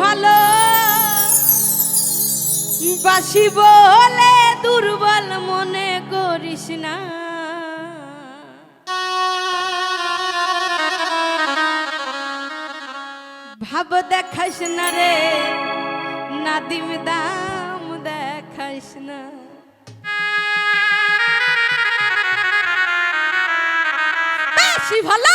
ভালো। বাসি বলে দুর্বল মনে করিস না। ভাব দেখাইস না রে, নাদিম দাম দেখাইস না। ভালো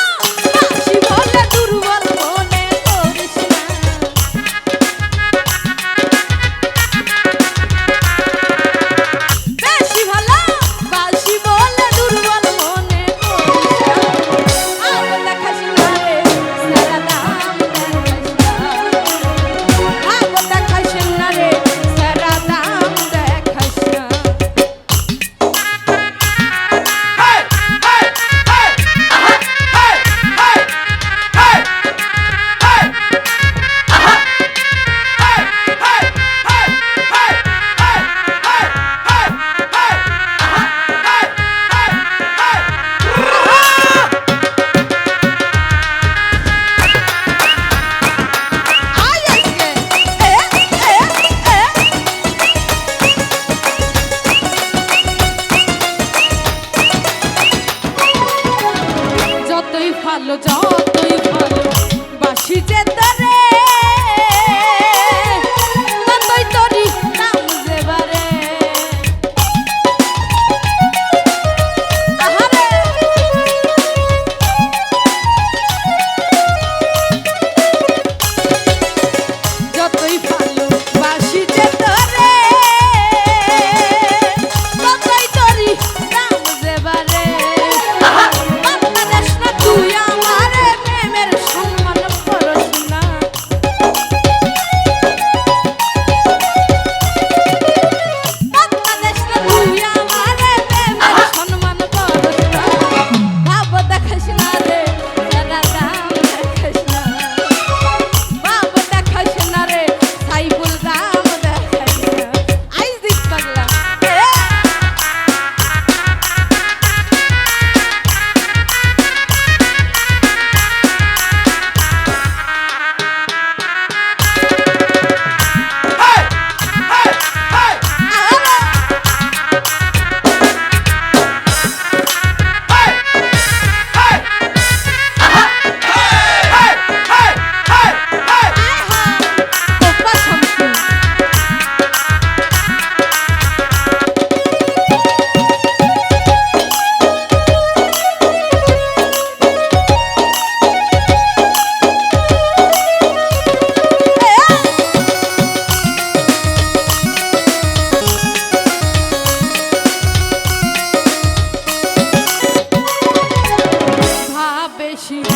Комитет she